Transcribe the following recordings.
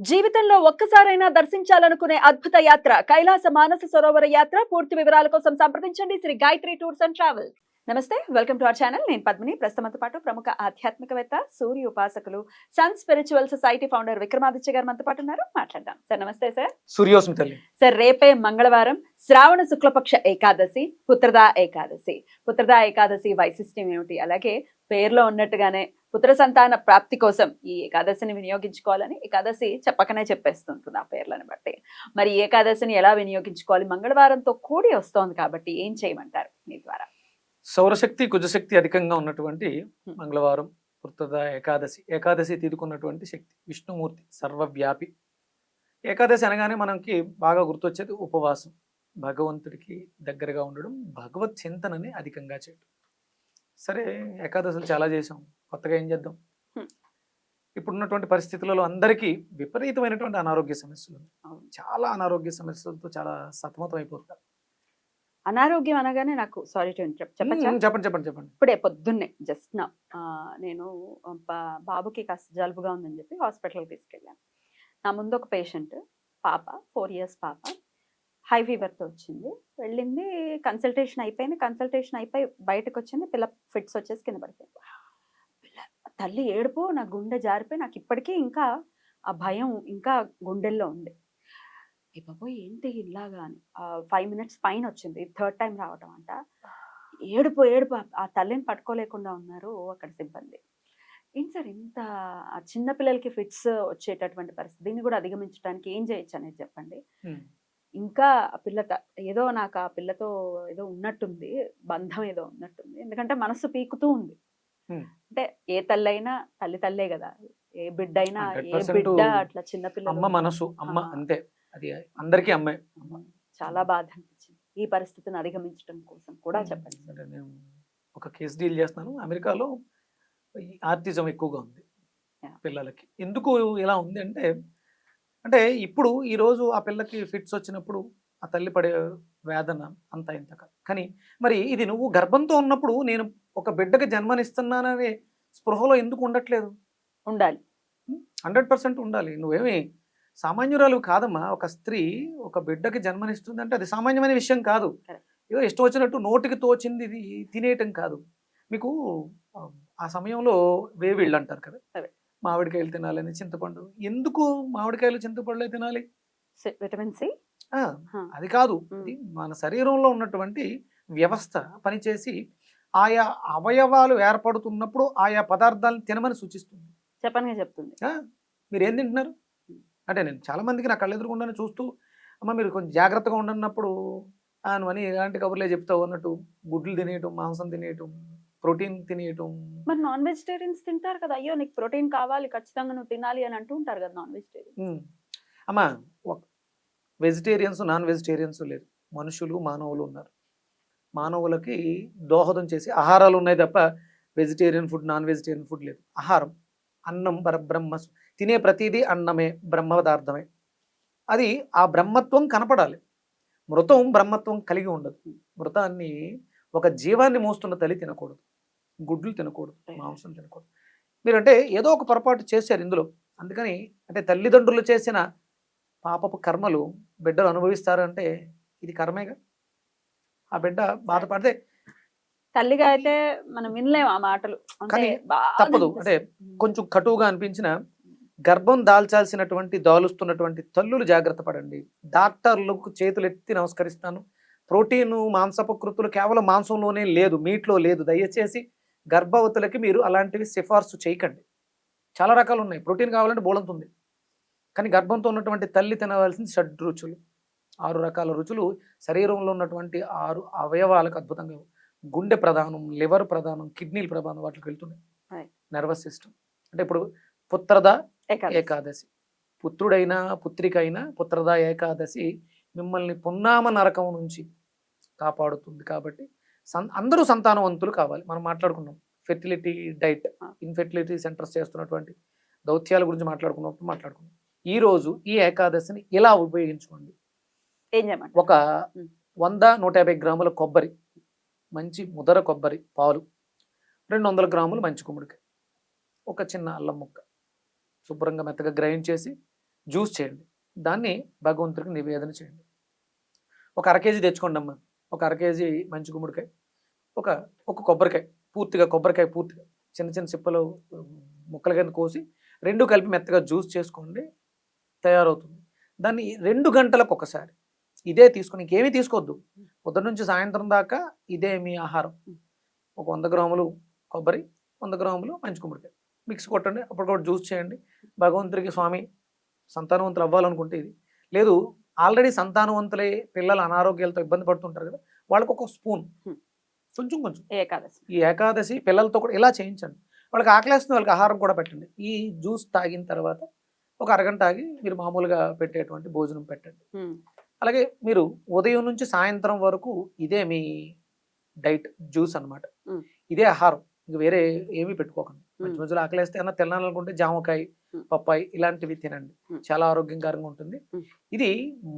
జీవితంలో ఒక్కసారైనా దర్శించాలనుకునే అద్భుత యాత్ర కైలాస మానస సరోవర యాత్ర. పూర్తి వివరాల కోసం సంప్రదించండి. Sri Gayatri tours and travels. నమస్తే వెల్కమ్ టు అవర్ ఛానల్. నేను పద్మిని. ప్రస్తుతంతో పాటు ప్రముఖ ఆధ్యాత్మికవేత్త సూర్య ఉపాసకులు sun spiritual society founder Vikramaditya garu మనతో పాటు ఉన్నారు. మాట్లాడదాం. సార్ నమస్తే సార్. సూర్యోస్మి తల్లి. సార్ రేపే మంగళవారం శ్రావణ శుక్లపక్ష ఏకాదశి పుత్రదా ఏకాదశి. పుత్రదా ఏకాదశి వైశిష్ట్యం ఏమిటి? అలాగే పేరులో ఉన్నట్టుగానే పుత్ర సంతాన ప్రాప్తి కోసం ఈ ఏకాదశిని వినియోగించుకోవాలని ఏకాదశి చెప్పకనే చెప్పేస్తుంటుంది ఆ పేర్లను బట్టి. మరి ఏకాదశిని ఎలా వినియోగించుకోవాలి? మంగళవారంతో కూడి వస్తోంది కాబట్టి ఏం చేయమంటారు మీ ద్వారా? సౌరశక్తి కుజశక్తి అధికంగా ఉన్నటువంటి మంగళవారం పుర్తద ఏకాదశి. ఏకాదశి తీరుకున్నటువంటి శక్తి విష్ణుమూర్తి సర్వవ్యాపి. ఏకాదశి అనగానే మనకి బాగా గుర్తొచ్చేది ఉపవాసం. భగవంతుడికి దగ్గరగా ఉండడం భగవత్ చింతనని అధికంగా చేయడం సరే ఏకాదశులు చాలా చేసాం కొత్తగా ఏం చేద్దాం. ఇప్పుడున్నటువంటి పరిస్థితులలో అందరికీ విపరీతమైనటువంటి అనారోగ్య సమస్యలు. చాలా అనారోగ్య సమస్యలతో చాలా సతమతం అయిపోతారు అనారోగ్యం అనగానే నాకు సారీ హ్మ్, చెప్పండి చెప్పండి చెప్పండి. ఇప్పుడే పొద్దున్నే జస్ట్ నా నేను బాబుకి కాస్త జలుబుగా ఉందని చెప్పి హాస్పిటల్కి తీసుకెళ్ళాను. నా ముందు ఒక పేషెంట్ పాప ఫోర్ ఇయర్స్ పాప. హై ఫీవర్తో వచ్చింది. వెళ్ళింది కన్సల్టేషన్ అయిపోయింది. కన్సల్టేషన్ అయిపోయి బయటకు వచ్చింది పిల్ల ఫిట్స్ వచ్చేసి కింద పడిపోయింది. పిల్ల తల్లి ఏడుపు నా గుండె జారిపోయి నాకు ఇప్పటికీ ఇంకా ఆ భయం ఇంకా గుండెల్లో ఉంది. ఏ బాబోయ్ ఏంటి ఇలాగా అని. ఫైవ్ మినిట్స్ పైన వచ్చింది. థర్డ్ టైం రావటం అంట. ఏడుపు ఏడుపు. ఆ- తల్లిని పట్టుకోలేకుండా ఉన్నారు అక్కడ సిబ్బంది. ఏంటి సార్ ఇంత చిన్నపిల్లలకి ఫిట్స్ వచ్చేటటువంటి పరిస్థితి? దీన్ని కూడా అధిగమించడానికి ఏం చేయొచ్చు అనేది చెప్పండి. ఇంకా ఆ పిల్ల త- ఏదో నాకు ఆ పిల్లతో ఏదో ఉన్నట్టుంది బంధం ఏదో ఉన్నట్టుంది. ఎందుకంటే మనసు పీకుతూ ఉంది. అంటే ఏ తల్లైనా తల్లి తల్లే కదా. ఏ బిడ్డ అయినా ఏ 100% బిడ్డ అట్లా చిన్న పిల్లలు అమ్మ మనసు అమ్మ. అంతే. అది అందరికీ అమ్మే. చాలా బాధ అనిపించింది ఈ పరిస్థితిని అధిగమించడం కోసం కూడా చెప్పండి నేను ఒక కేసు డీల్ చేస్తున్నాను. అమెరికాలో ఆర్టిజం ఎక్కువగా ఉంది. పిల్లలకి. ఎందుకు ఇలా ఉంది అంటే అంటే ఇప్పుడు ఈరోజు ఆ పిల్లకి ఫిట్స్ వచ్చినప్పుడు ఆ తల్లి పడే వేదన అంత ఇంత కాదు. కానీ మరి ఇది నువ్వు గర్భంతో ఉన్నప్పుడు నేను ఒక బిడ్డకి జన్మనిస్తున్నాననే స్పృహలో ఎందుకు ఉండట్లేదు? ఉండాలి. హండ్రెడ్ పర్సెంట్ ఉండాలి. నువ్వేమి సామాన్యురాలు కాదమ్మా. ఒక స్త్రీ ఒక బిడ్డకి జన్మనిస్తుంది అంటే అది సామాన్యమైన విషయం కాదు. ఏదో ఇష్టం వచ్చినట్టు నోటికి తోచింది ఇది తినేయటం కాదు. మీకు ఆ, సమయంలో వేవిళ్ళు అంటారు కదా. మామిడికాయలు తినాలని చింతపండు. ఎందుకు మామిడికాయలు చింతపండులే తినాలి? Vitamin C. అది కాదు. మన శరీరంలో ఉన్నటువంటి వ్యవస్థ పనిచేసి ఆయా అవయవాలు ఏర్పడుతున్నప్పుడు ఆయా పదార్థాలను తినమని సూచిస్తుంది. చెప్పనుగా చెప్తుంది. మీరు ఏం తింటున్నారు? అంటే నేను చాలా మందికి నా కళ్ళెదురుగుండానే చూస్తూ అమ్మ మీరు కొంచెం జాగ్రత్తగా ఉండన్నప్పుడు "ఆ, నువ్వు అని ఎలాంటి కబుర్లే చెప్తావు? అన్నట్టు గుడ్లు తినేయటం మాంసం తినేయటం ప్రోటీన్ తినేయటం. మరి నాన్ వెజిటేరియన్స్ తింటారు కదా అయ్యో నీకు ప్రోటీన్ కావాలి ఖచ్చితంగా నువ్వు తినాలి అని అంటూ ఉంటారు కదా నాన్ వెజిటేరియన్. అమ్మ వెజిటేరియన్స్ నాన్ వెజిటేరియన్స్ లేరు మనుషులు మానవులు ఉన్నారు. మానవులకి దోహదం చేసి ఆహారాలు ఉన్నాయి తప్ప vegetarian food non vegetarian food లేదు. ఆహారం అన్నం పరబ్రహ్మ తినే ప్రతిదీ అన్నమే బ్రహ్మ పదార్థమే అది ఆ బ్రహ్మత్వం కనపడాలి. మృతం బ్రహ్మత్వం కలిగి ఉండదు. మృతాన్ని ఒక జీవాన్ని మోస్తున్న తల్లి తినకూడదు. గుడ్లు తినకూడదు మాంసం తినకూడదు. మీరంటే ఏదో ఒక పొరపాటు చేశారు ఇందులో. అందుకని అంటే తల్లిదండ్రులు చేసిన పాపపు కర్మలు బిడ్డలు అనుభవిస్తారంటే ఇది కర్మేగా? ఆ బిడ్డ బాధపడితే తల్లిగా అయితే మనం వినలేము ఆ మాటలు. అంటే కానీ తప్పదు. అంటే. కొంచెం కటువుగా అనిపించిన గర్భం దాల్చాల్సినటువంటి దాలుస్తున్నటువంటి తల్లులు జాగ్రత్త పడండి. డాక్టర్లకు చేతులు ఎత్తి నమస్కరిస్తాను. ప్రోటీన్ మాంసపకృతులు కేవలం మాంసంలోనే లేదు మీట్లో లేదు. దయచేసి గర్భవతులకి మీరు అలాంటివి సిఫార్సు చేయకండి. చాలా రకాలు ఉన్నాయి. ప్రోటీన్ కావాలంటే బోళంతుంది కానీ గర్భంతో ఉన్నటువంటి తల్లి తినవలసింది షడ్ రుచులు. ఆరు రకాల రుచులు. శరీరంలో ఉన్నటువంటి ఆరు అవయవాలకు అద్భుతంగా గుండె ప్రధానం లివర్ ప్రధానం కిడ్నీలు ప్రధానం వాటికి వెళ్తున్నాయి. Nervous system. అంటే ఇప్పుడు పుత్రద ఏకాదశి. పుత్రుడైనా పుత్రికైనా పుత్రద ఏకాదశి మిమ్మల్ని పున్నామ నరకం నుంచి కాపాడుతుంది కాబట్టి అందరూ సంతానవంతులు కావాలి. మనం మాట్లాడుకున్నాం. Fertility diet. ఇన్ఫెర్టిలిటీ సెంటర్స్ చేస్తున్నటువంటి దౌత్యాల గురించి మాట్లాడుకున్నప్పుడు మాట్లాడుకున్నాం. ఈ రోజు ఈ ఏకాదశిని ఇలా ఉపయోగించుకోండి. ఒక. వంద నూట యాభై గ్రాముల కొబ్బరి మంచి ముదర కొబ్బరి పాలు రెండు వందల గ్రాములు మంచి గుమ్మడికాయ ఒక చిన్న అల్లం ముక్క శుభ్రంగా మెత్తగా గ్రైండ్ చేసి జ్యూస్ చేయండి. దాన్ని భగవంతుడికి నివేదన చేయండి. ఒక అర కేజీ తెచ్చుకోండి అమ్మా ఒక అర కేజీ మంచి గుమ్మడికాయ ఒక ఒక కొబ్బరికాయ పూర్తిగా కొబ్బరికాయ పూర్తిగా చిన్న చిన్న సిప్పలు ముక్కల కింద కోసి రెండు కలిపి మెత్తగా జ్యూస్ చేసుకోండి తయారవుతుంది. దాన్ని రెండు గంటలకు ఒకసారి ఇదే తీసుకుని ఇంకేమీ తీసుకోవద్దు. పొద్దున్న నుంచి సాయంత్రం దాకా ఇదే మీ ఆహారం. ఒక వంద గ్రాములు కొబ్బరి వంద గ్రాములు మంచి గుమ్మడికాయ. మిక్స్ కొట్టండి అప్పుడు కూడా జ్యూస్ చేయండి. భగవంతుడికి స్వామి సంతానవంతులు అవ్వాలనుకుంటే ఇది. లేదు ఆల్రెడీ సంతానవంతులై పిల్లలు అనారోగ్యాలతో ఇబ్బంది పడుతుంటారు కదా వాళ్ళకి ఒక స్పూన్. కొంచెం కొంచెం. ఏకాదశి. ఈ ఏకాదశి పిల్లలతో కూడా ఇలా చేయించండి. వాళ్ళకి ఆకలేస్తుంది వాళ్ళకి ఆహారం కూడా పెట్టండి. ఈ జ్యూస్ తాగిన తర్వాత ఒక అరగంట ఆగి మీరు మామూలుగా పెట్టేటువంటి భోజనం పెట్టండి. అలాగే మీరు ఉదయం నుంచి సాయంత్రం వరకు ఇదే మీ డైట్ జ్యూస్ అన్నమాట. మ్. ఇదే ఆహారం. ఇంక వేరే ఏమీ పెట్టుకోకండి. మధ్య మ్. మధ్యలో ఆకలేస్తే అన్న తినాలనుకుంటే జామకాయ. పప్పాయి ఇలాంటివి తినండి. చాలా ఆరోగ్యకరంగా ఉంటుంది. ఇది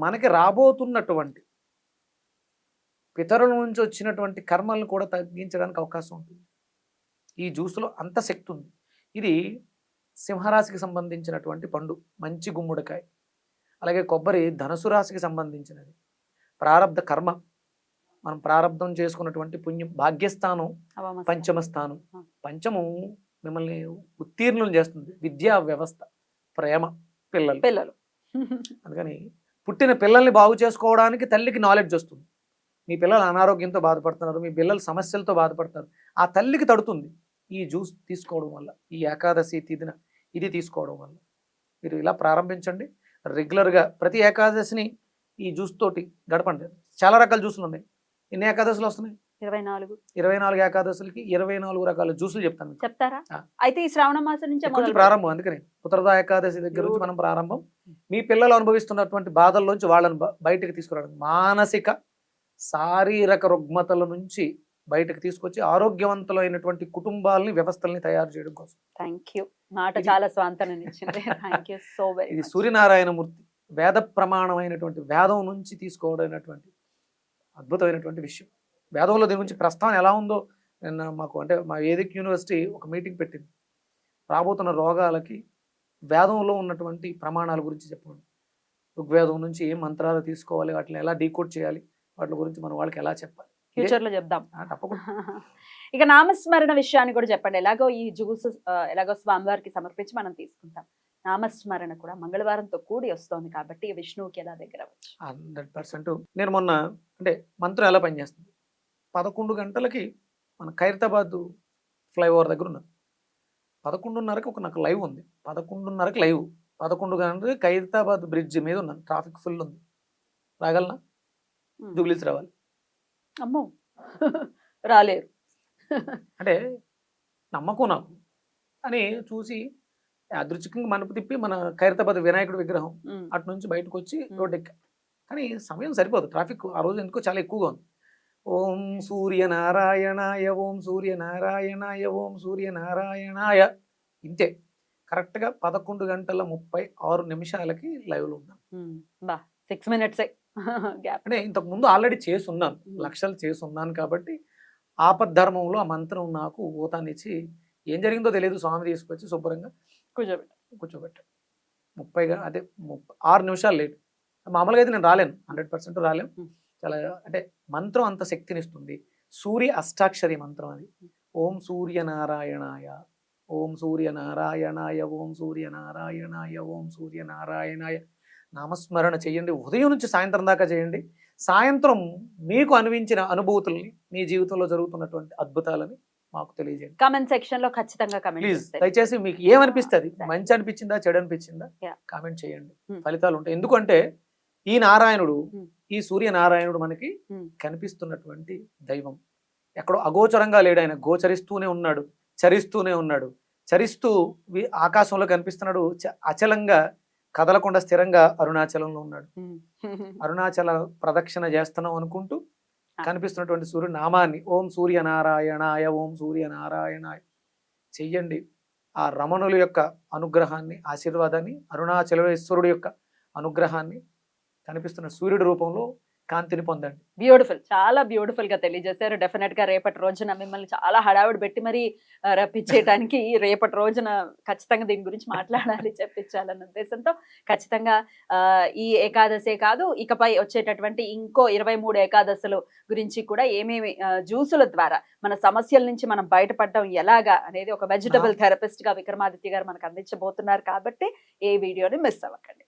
మనకి రాబోతున్నటువంటి పితరుల నుంచి వచ్చినటువంటి కర్మలను కూడా తగ్గించడానికి అవకాశం ఉంటుంది ఈ జ్యూస్లో అంత శక్తి ఉంది ఇది సింహరాశికి సంబంధించినటువంటి పండు మంచి గుమ్మడికాయ అలాగే కొబ్బరి ధనుసు రాశికి సంబంధించినది ప్రారంధ కర్మ మనం ప్రారంధం చేసుకున్నటువంటి పుణ్యం భాగ్యస్థానం అవమస్య. పంచమ స్థానం ఆ. పంచము మిమ్మల్ని ఉత్తీర్ణులు చేస్తుంది. విద్యా వ్యవస్థ ప్రేమ పిల్లలు. పిల్లలు. అందుకని పుట్టిన పిల్లల్ని బాగు చేసుకోవడానికి తల్లికి నాలెడ్జ్ వస్తుంది. మీ పిల్లలు అనారోగ్యంతో బాధపడుతున్నారు మీ పిల్లలు సమస్యలతో బాధపడుతున్నారు. ఆ తల్లికి తడుతుంది ఈ జ్యూస్ తీసుకోవడం వల్ల ఈ ఏకాదశి తిథిన ఇది తీసుకోవడం వల్ల. మీరు ఇలా ప్రారంభించండి. రెగ్యులర్గా ప్రతి ఏకాదశిని ఈ జ్యూస్ తోటి గడపండి. చాలా రకాల జ్యూసులు ఉన్నాయి. ఎన్ని ఏకాదశులు వస్తున్నాయి? ఇరవై నాలుగు. ఇరవై నాలుగు ఏకాదశులకి ఇరవై నాలుగు రకాల జ్యూసులు చెప్తాను మీకు. చెప్తారా? ఆ. అయితే ఈ శ్రావణ మాసం నుంచి ఇక్కడ నుంచి ప్రారంభం అందుకని. పుత్రదా ఏకాదశి దగ్గర నుంచి మనం ప్రారంభం. మీ పిల్లలు అనుభవిస్తున్నటువంటి బాధల్లోంచి వాళ్ళని బ- బయటకు తీసుకురావడం. మానసిక శారీరక రుగ్మతల నుంచి బయటకు తీసుకొచ్చి ఆరోగ్యవంతులైనటువంటి కుటుంబాలని వ్యవస్థల్ని తయారు చేయడం కోసం. Thank you. మాట ఇది- చాలా థ్యాంక్ యూ సో వెరీ ఇది సూర్యనారాయణమూర్తి వేద ప్రమాణమైనటువంటి వేదం నుంచి తీసుకోవడమైనటువంటి అద్భుతమైనటువంటి విషయం. వేదంలో దీని గురించి ప్రస్తావన ఎలా ఉందో నిన్న మాకు అంటే మా వేదిక్ యూనివర్సిటీ ఒక మీటింగ్ పెట్టింది. రాబోతున్న రోగాలకి వేదంలో ఉన్నటువంటి ప్రమాణాల గురించి చెప్పండి. ఋగ్వేదం నుంచి ఏ మంత్రాలు తీసుకోవాలి వాటిని ఎలా డీకోడ్ చేయాలి వాటి గురించి మన వాళ్ళకి ఎలా చెప్పాలి? ఇదే- ఫ్యూచర్లో చెప్దాం తప్పకుండా. ఇక నామస్మరణ విషయాన్ని కూడా చెప్పండి. ఎలాగో ఈ జ్యూస్ ఎలాగో స్వామివారికి సమర్పించి మనం తీసుకుంటాం. నామస్మరణ కూడా మంగళవారంతో కూడి వస్తోంది కాబట్టి విష్ణువుకి ఎలా దగ్గర హండ్రెడ్ పర్సెంట్. నేను మొన్న అంటే మంత్రం ఎలా పనిచేస్తుంది? పదకొండు గంటలకి మన ఖైరతాబాద్ ఫ్లైఓవర్ దగ్గర ఉన్నాను పదకొండున్నరకి ఒక నాకు లైవ్ ఉంది. పదకొండున్నరకి లైవ్. పదకొండు గంటలకి ఖైరతాబాద్ బ్రిడ్జ్ మీద ఉన్నాను ట్రాఫిక్ ఫుల్ ఉంది. రాగలనా. జూబ్లీస్ రావాలి. అమ్మో. రాలేరు. అంటే నమ్మకం నాకు. అని చూసి అదృచ్ఛికంగా మనపు తిప్పి మన ఖైరతాబాద్ వినాయకుడి విగ్రహం. అటు నుంచి బయటకు వచ్చి మ్మ్. రోడ్ ఎక్కా కానీ సమయం సరిపోదు. ట్రాఫిక్ ఆ రోజు ఎందుకో చాలా ఎక్కువగా ఉంది. ఓం సూర్య నారాయణాయ ఓం సూర్య నారాయణాయ ఓం సూర్య నారాయణాయ ఇంతే. కరెక్ట్గా పదకొండు గంటల ముప్పై ఆరు నిమిషాలకి లైవ్లో ఉన్నాను. బా సిక్స్ మినిట్స్. అంటే ఇంతకు ముందు ఆల్రెడీ చేసి ఉన్నాను మ్మ్. లక్షలు చేసి ఉన్నాను కాబట్టి ఆపద్ధర్మంలో ఆ మంత్రం నాకు ఊతాన్ని ఇచ్చి ఏం జరిగిందో తెలియదు. స్వామి తీసుకొచ్చి శుభ్రంగా కూర్చోబెట్టు. కూర్చోబెట్టాడు ముప్పైగా అదే ముప్పై ఆరు నిమిషాలు లేట్. మామూలుగా అయితే నేను రాలేను. హండ్రెడ్ పర్సెంట్ రాలేను. చాలా అంటే మంత్రం అంత శక్తినిస్తుంది. సూర్య అష్టాక్షరి మంత్రం అది. ఓం సూర్య నారాయణాయ ఓం సూర్య నారాయణాయ ఓం సూర్య నారాయణాయ ఓం సూర్య నారాయణాయ నామస్మరణ చేయండి. ఉదయం నుంచి సాయంత్రం దాకా చేయండి. సాయంత్రం మీకు అనిపించిన అనుభూతుల్ని మీ జీవితంలో జరుగుతున్నటువంటి అద్భుతాలని మాకు తెలియజేయండి. కామెంట్ సెక్షన్లో ఖచ్చితంగా కమెంట్ ప్లీజ్ దయచేసి మీకు ఏమనిపిస్తుంది. మంచి అనిపించిందా? చెడు అనిపించిందా. కామెంట్ చేయండి. Hmm. ఫలితాలు ఉంటాయి. ఎందుకంటే ఈ నారాయణుడు. ఈ సూర్య నారాయణుడు మనకి. కనిపిస్తున్నటువంటి దైవం. ఎక్కడో అగోచరంగా లేడు ఆయన. గోచరిస్తూనే ఉన్నాడు. చరిస్తూనే ఉన్నాడు. చరిస్తూ ఆకాశంలో కనిపిస్తున్నాడు. అచలంగా కదలకుండా స్థిరంగా అరుణాచలంలో ఉన్నాడు. అరుణాచల ప్రదక్షిణ చేస్తున్నాం అనుకుంటూ. కనిపిస్తున్నటువంటి సూర్యుడు నామాన్ని ఓం సూర్య నారాయణాయ ఓం సూర్య నారాయణాయ చెయ్యండి. ఆ రమణుల యొక్క అనుగ్రహాన్ని ఆశీర్వాదాన్ని అరుణాచలేశ్వరుడు యొక్క అనుగ్రహాన్ని కనిపిస్తున్న సూర్యుడి రూపంలో కాంతిని పొందండి. బ్యూటిఫుల్ చాలా బ్యూటిఫుల్గా తెలియజేశారు. డెఫినెట్గా రేపటి రోజున మిమ్మల్ని చాలా హడావిడి పెట్టి మరి రప్పించేయడానికి రేపటి రోజున ఖచ్చితంగా దీని గురించి మాట్లాడాలి చెప్పించాలన్న ఉద్దేశంతో ఖచ్చితంగా ఈ ఏకాదశే కాదు ఇకపై వచ్చేటటువంటి ఇంకో ఇరవై మూడు ఏకాదశులు గురించి కూడా ఏమేమి జ్యూసుల ద్వారా మన సమస్యల నుంచి మనం బయటపడడం ఎలాగా అనేది ఒక వెజిటబుల్ థెరపిస్ట్గా విక్రమాదిత్య గారు మనకు అందించబోతున్నారు కాబట్టి ఏ వీడియోని మిస్ అవ్వకండి.